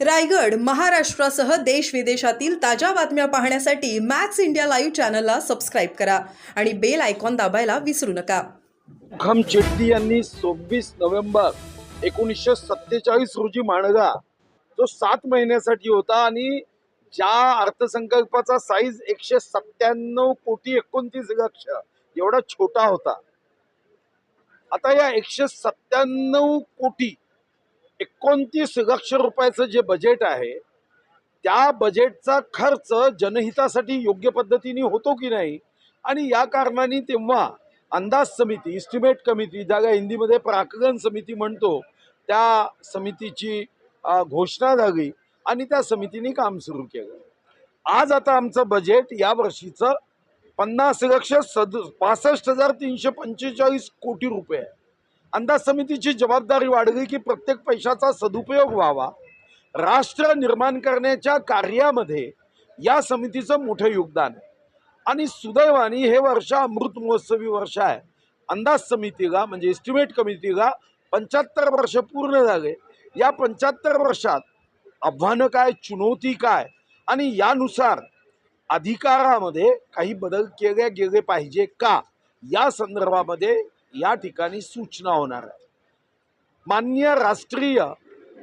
रायगड महाराष्ट्रासह देश विदेशातील ताज्या बातम्या पाहण्यासाठी मॅक्स इंडिया लाईव्ह चॅनलला सबस्क्राईब करा आणि बेल आयकॉन दाबायला विसरू नका. खम चेट्टी यांनी सव्वीस नोव्हेंबर एकोणीसशे सत्तेचाळीस रोजी मांडला जो सात महिन्यासाठी होता आणि ज्या अर्थसंकल्पाचा साईज एकशे सत्त्याण्णव कोटी एकोणतीस लक्ष एवढा छोटा होता. आता या एकशे सत्त्याण्णव कोटी एकोणतीस लक्ष रुपयाचं जे बजेट आहे त्या बजेटचा खर्च जनहितासाठी योग्य पद्धतीने होतो की नाही? आणि या कारणाने तेव्हा अंदाज समिती इस्टिमेट कमिटी ज्याला हिंदीमध्ये प्राकलन समिती म्हणतो त्या समितीची घोषणा झाली आणि त्या समितीने काम सुरू केलं. आज आता आमचं बजेट या वर्षीचं पन्नास लक्ष सद पासष्ट हजार तीनशे पंचेचाळीस कोटी रुपये आहे. अंदाज समितीची जबाबदारी वाढली की प्रत्येक पैशाचा सदुपयोग व्हावा. राष्ट्र निर्माण करण्याच्या कार्यामध्ये या समितीचं मोठं योगदान आहे. आणि सुदैवानी हे वर्ष अमृत महोत्सवी वर्ष आहे. अंदाज समितीला म्हणजे एस्टिमेट कमिटीला पंच्याहत्तर वर्ष पूर्ण झाले. या पंच्याहत्तर वर्षात आव्हानं काय चुनौती काय? आणि यानुसार अधिकारामध्ये काही बदल केले गेले पाहिजे का? या संदर्भामध्ये या ठिकाणी सूचना होणार आहे. मान्य राष्ट्रीय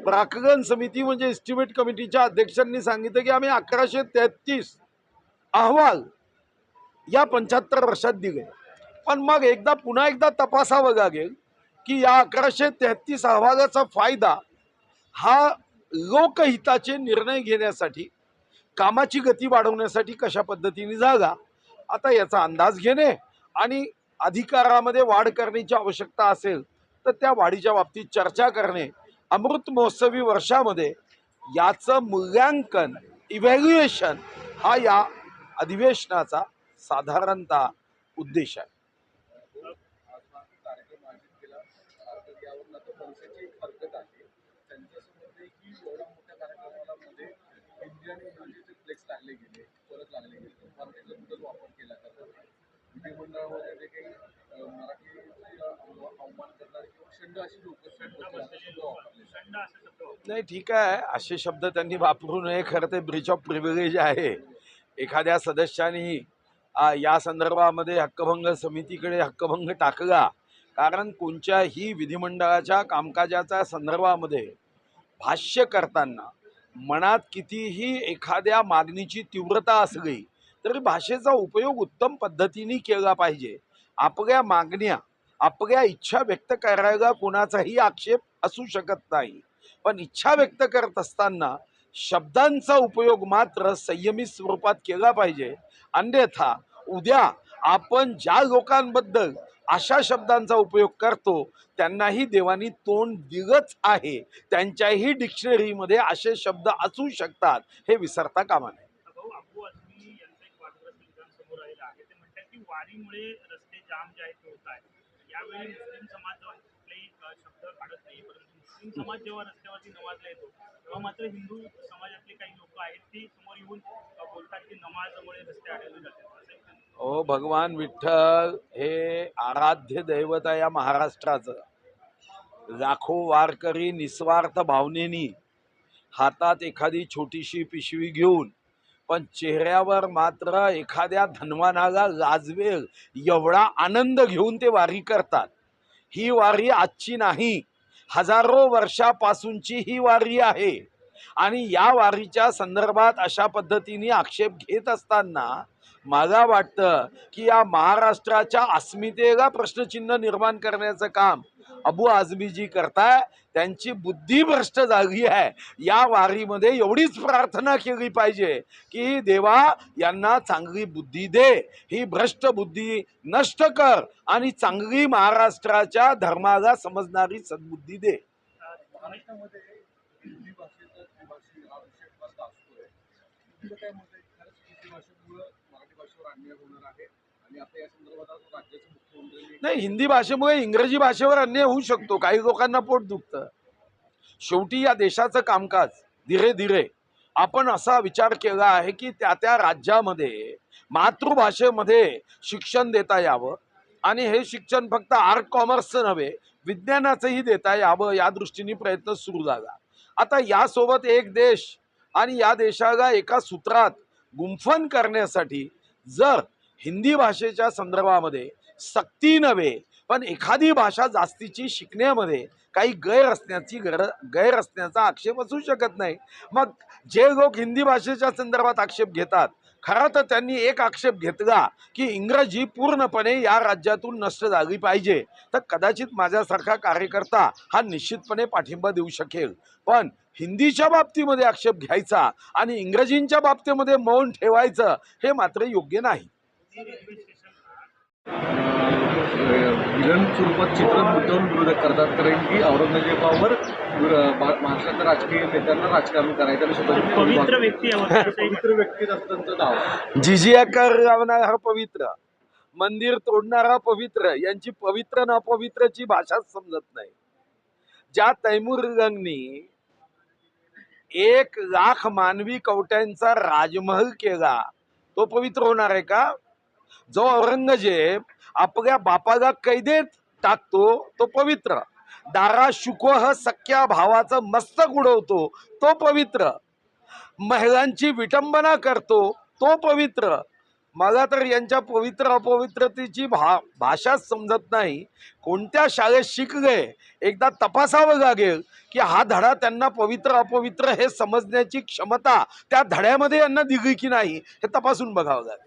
प्राकलन समिती म्हणजे एस्टिमेट कमिटीच्या अध्यक्षांनी सांगितलं की आम्ही अकराशे तेहतीस अहवाल या पंच्याहत्तर वर्षात दिले. पण मग एकदा पुन्हा एकदा तपासावं लागेल की या अकराशे तेहतीस अहवालाचा फायदा हा लोकहिताचे निर्णय घेण्यासाठी कामाची गती वाढवण्यासाठी कशा पद्धतीने जागा आता याचा अंदाज घेणे आणि अधिकारामध्ये वाढ करण्याची आवश्यकता असेल तर त्या वाढीच्या बाबतीत चर्चा करणे अमृत महोत्सवी वर्षामध्ये याचं मूल्यांकन इव्हॅल्युएशन हा या अधिवेशनाचा साधारणतः उद्देश आहे. विधिमंडळामध्ये जे काही अवमान करणारे किंवा शंड अशी लोक शंड वापरले. नाही ठीक आहे. असे शब्द त्यांनी वापरू नये. खरं ते ब्रीच ऑफ प्रिव्हिलेज आहे. एखाद्या सदस्याने आ, या संदर्भामध्ये हक्कभंग समितीकडे हक्कभंग टाकला. कारण कोणत्याही विधिमंडळाच्या कामकाजाच्या संदर्भामध्ये भाष्य करताना मनात कितीही एखाद्या मागणीची तीव्रता असली तरी भाषेचा उपयोग उत्तम पद्धतीने केला पाहिजे. आपल्या मागण्या आपल्या इच्छा व्यक्त करायला कोणाचाही आक्षेप असू शकत नाही. पण इच्छा व्यक्त करत असताना शब्दांचा उपयोग मात्र संयमित स्वरूपात केला पाहिजे. अन्यथा उद्या आपण ज्या लोकांबद्दल अशा शब्दांचा उपयोग करतो त्यांनाही देवानी तोंड दिलंच आहे. त्यांच्याही डिक्शनरीमध्ये असे शब्द असू शकतात. हे विसरता कामा नये भाऊ अबू आझमी यांचं एक वादग्रस्त विधान समोर आलेलं आहे ते म्हणतात की वारीमुळे रस्ते जाम जे आहेत ते होत आहेत. यावेळी मुस्लिम समाज जो कुठलेही शब्द काढत नाही परंतु मुस्लिम समाज जेव्हा रस्त्यावरती नमाजला येतो तेव्हा मात्र हिंदू समाजातले काही लोक आहेत ते समोर येऊन बोलतात की नमाजमुळे रस्ते अडवले जातात. ओ भगवान विठ्ठल हे आराध्य दैवत आहे या महाराष्ट्राचं. लाखो वारकरी निस्वार्थ भावनेनी हातात एखादी छोटीशी पिशवी घेऊन पण चेहऱ्यावर मात्र एखाद्या धनवानाला लाजवेल. एवढा आनंद घेऊन ते वारी करतात. ही वारी आजची नाही. हजारो वर्षापासूनची ही वारी आहे. आणि या वारीच्या संदर्भात अशा पद्धतीने आक्षेप घेत असताना मला वाटतं की या महाराष्ट्राच्या अस्मितेला प्रश्नचिन्ह निर्माण करण्याचं काम अबू आझमीजी करताय त्यांची बुद्धी भ्रष्ट आहे. या वारीमध्ये एवढीच प्रार्थना केली पाहिजे की देवा यांना चांगली बुद्धी दे. ही भ्रष्ट बुद्धी नष्ट कर आणि चांगली महाराष्ट्राच्या धर्माला समजणारी सद्बुद्धी दे. काय खरंच भाषेमुळं मराठी भाषेवर अन्याय होणार आहे. नाही हिंदी भाषेमुळे इंग्रजी भाषेवर अन्याय होऊ शकतो. काही लोकांना पोट दुखतं. शेवटी या देशाचं कामकाज धीरे धीरे आपण असा विचार केला आहे की त्या त्या राज्यामध्ये मातृभाषेमध्ये शिक्षण देता यावं. आणि हे शिक्षण फक्त आर्ट कॉमर्सचं नव्हे विज्ञानाचंही देता यावं या दृष्टीने प्रयत्न सुरू झाला. आता यासोबत एक देश आणि या देशाला एका सूत्रात गुंफन करण्यासाठी जर हिंदी भाषेच्या संदर्भामध्ये सक्ती नव्हे पण एखादी भाषा जास्तीची शिकण्यामध्ये काही गैर असण्याची गर गैर असण्याचा आक्षेप असू शकत नाही. मग जे लोक हिंदी भाषेच्या संदर्भात आक्षेप घेतात खरं तर त्यांनी एक आक्षेप घेतला की इंग्रजी पूर्णपणे या राज्यातून नष्ट झाली पाहिजे. तर कदाचित माझ्यासारखा कार्यकर्ता हा निश्चितपणे पाठिंबा देऊ शकेल. पण हिंदीच्या बाबतीमध्ये आक्षेप घ्यायचा आणि इंग्रजींच्या बाबतीमध्ये मौन ठेवायचं हे मात्र योग्य नाही. विलन स्वरूपात चित्र मुद्दाम विरोधक करतात. कारण की औरंगजेबावर महाराष्ट्रातल्या राजकीय नेत्यांना राजकारण करायचं आणि स्वतःची पवित्र व्यक्ती पवित्र व्यक्तीत असं त्यांचं नाव. जिजिया कर लावणारा पवित्र. मंदिर तोडणारा पवित्र. यांची पवित्र न पवित्रची भाषाच समजत नाही. ज्या तैमूरगंगनी एक लाख मानवी कवट्यांचा राजमहल केला तो पवित्र होणार आहे का? जो औरंगजेब आपल्या बापाला कैदेत टाकतो तो पवित्र. दारा शुकोह सख्या भावाचं मस्तक उडवतो तो पवित्र. महिलांची विटंबना करतो तो पवित्र. मला तर यांच्या पवित्र अपवित्रतेची भा भाषाच समजत नाही. कोणत्या शाळेत शिकले? एकदा तपासावं लागेल की हा धडा त्यांना पवित्र अपवित्र हे समजण्याची क्षमता त्या धड्यामध्ये यांना दिली की नाही हे तपासून बघावं लागेल.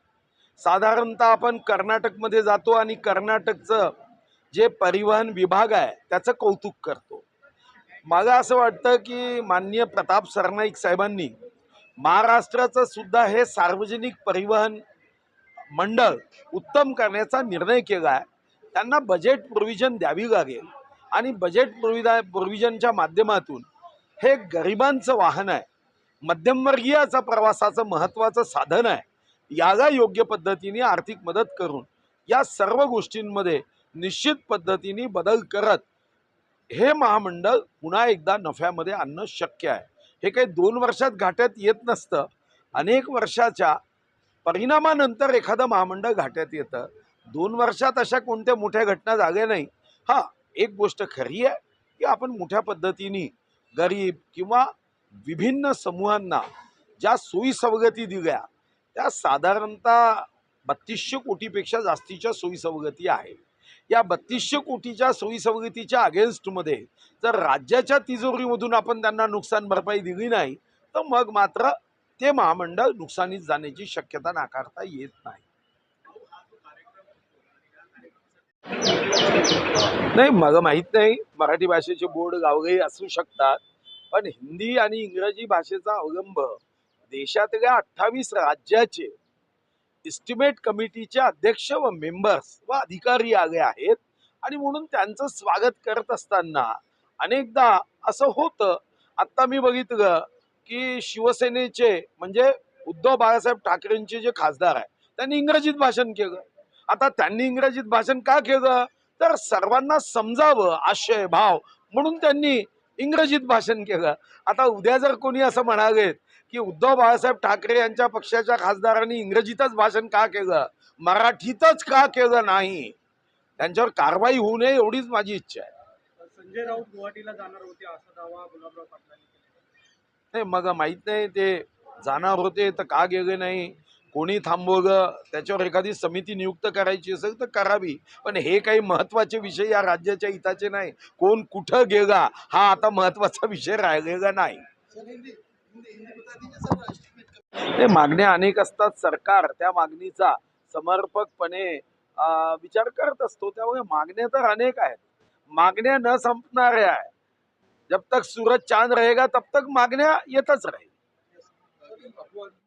साधारणतः आपण कर्नाटकमध्ये जातो आणि कर्नाटकचं जे परिवहन विभाग आहे त्याचं कौतुक करतो. मला असं वाटतं की माननीय प्रताप सरनाईक साहेबांनी महाराष्ट्राचं सुद्धा हे सार्वजनिक परिवहन मंडळ उत्तम करण्याचा निर्णय केला आहे. त्यांना बजेट प्रोव्हिजन द्यावी लागेल. आणि बजेट प्रोविदा प्रोव्हिजनच्या माध्यमातून हे गरिबांचं वाहन आहे. मध्यमवर्गीयाचा प्रवासाचं महत्त्वाचं साधन आहे. याला योग्य पद्धतीने आर्थिक मदत करून या सर्व गोष्टींमध्ये निश्चित पद्धतीने बदल करत हे महामंडळ पुन्हा एकदा नफ्यामध्ये आणणं शक्य आहे. हे काही दोन वर्षात घाट्यात येत नसतं. अनेक वर्षाच्या परिणामानंतर एखादं महामंडळ घाट्यात येतं. दोन वर्षात अशा कोणत्या मोठ्या घटना झाल्या नाही. हां एक गोष्ट खरी आहे की आपण मोठ्या पद्धतीने गरीब किंवा विभिन्न समूहांना ज्या सोयी सवलती दिल्या त्या साधारणतः बत्तीसशे कोटीपेक्षा जास्तीच्या सोयीसवगती आहेत आहे. या बत्तीसशे कोटीच्या सोयीसवगतीच्या अगेन्स्टमध्ये जर राज्याच्या तिजोरीमधून आपण त्यांना नुकसान भरपाई दिली नाही तर मग मात्र ते महामंडळ नुकसानीत जाण्याची शक्यता नाकारता येत नाही. नाही मला माहीत नाही. मराठी भाषेचे बोर्ड गावगाई असू शकतात पण हिंदी आणि इंग्रजी भाषेचा अवलंब देशातल्या अठ्ठावीस राज्याचे इस्टिमेट कमिटीचे अध्यक्ष व मेंबर्स व अधिकारी आले आहेत. आणि म्हणून त्यांचं स्वागत करत असताना अनेकदा असं होतं आत्ता मी बघितलं की शिवसेनेचे म्हणजे उद्धव बाळासाहेब ठाकरेंचे जे खासदार आहे त्यांनी इंग्रजीत भाषण केलं. आता त्यांनी इंग्रजीत भाषण का केलं? तर सर्वांना समजावं आशय भाव म्हणून त्यांनी इंग्रजीत भाषण केलं. आता उद्या जर कोणी असं म्हणालेत की उद्धव बाळासाहेब ठाकरे यांच्या पक्षाच्या खासदारांनी इंग्रजीतच भाषण का केलं? मराठीतच का केलं नाही? त्यांच्यावर कारवाई होऊ नये एवढीच माझी इच्छा आहे. संजय राऊत गुवाहाटीला जाणार होते असा दावा गुलाबराव पाटलांनी नाही मग माहीत नाही ते जाणार होते तर का गेले नाही कोणी थांबवलं त्याच्यावर एखादी समिती नियुक्त करायची असेल तर करावी. पण हे काही महत्त्वाचे विषय या राज्याच्या हिताचे नाही. कोण कुठं गेला हा आता महत्त्वाचा विषय राहिलेला नाही. ते मागण्या अनेक असतात. सरकार त्या मागणीचा समर्पकपणे विचार करत असतो. त्यामुळे मागण्या तर अनेक आहेत. मागण्या न संपणाऱ्या आहे जब तक सूरज चांद रहेगा तब तक मागण्या येतच राहील.